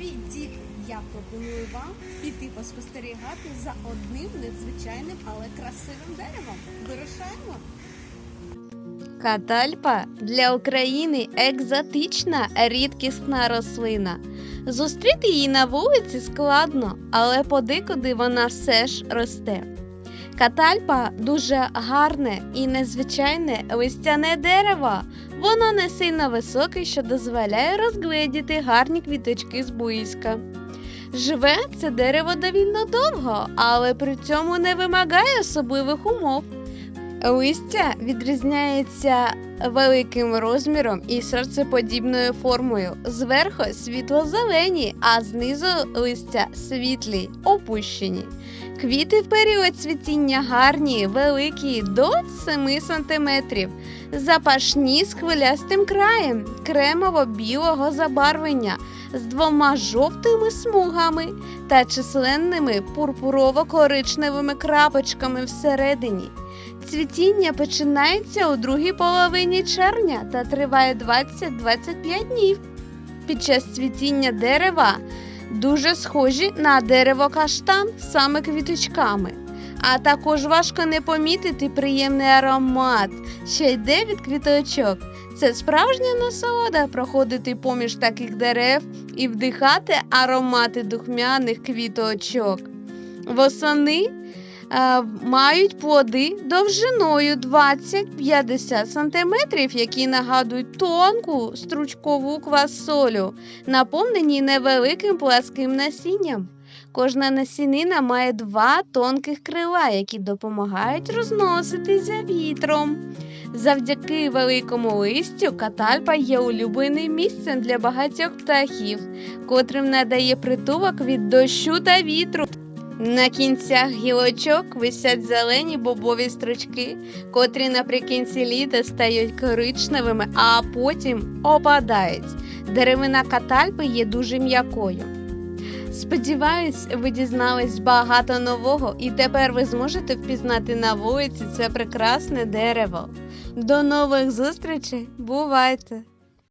Привіт, діти! Я пропоную вам піти поспостерігати за одним надзвичайним, але красивим деревом. Вирушаємо! Катальпа для України екзотична рідкісна рослина. Зустріти її на вулиці складно, але подекуди вона все ж росте. Катальпа дуже гарне і незвичайне листяне дерево. Воно не сильно високе, що дозволяє розгледіти гарні квіточки зблизька. Живе це дерево довільно довго, але при цьому не вимагає особливих умов. Листя відрізняється великим розміром і серцеподібною формою. Зверху світло-зелені, а знизу листя світлі, опущені. Квіти в період цвітіння гарні, великі до 7 см, запашні з хвилястим краєм, кремово-білого забарвлення з двома жовтими смугами та численними пурпурово-коричневими крапочками всередині. Цвітіння починається у другій половині червня та триває 20-25 днів. Під час цвітіння дерева дуже схожі на дерево каштан саме квіточками. А також важко не помітити приємний аромат, що йде від квіточок. Це справжня насолода проходити поміж таких дерев і вдихати аромати духмяних квіточок. Восени е, мають плоди довжиною 20-50 см, які нагадують тонку стручкову квасолю, наповнені невеликим пласким насінням. Кожна насінина має два тонких крила, які допомагають розноситися вітром. Завдяки великому листю катальпа є улюбленим місцем для багатьох птахів, котрим надає притулок від дощу та вітру. На кінцях гілочок висять зелені бобові стручки, котрі наприкінці літа стають коричневими, а потім опадають. Деревина катальпи є дуже м'якою. Сподіваюсь, ви дізнались багато нового, і тепер ви зможете впізнати на вулиці це прекрасне дерево. До нових зустрічей! Бувайте!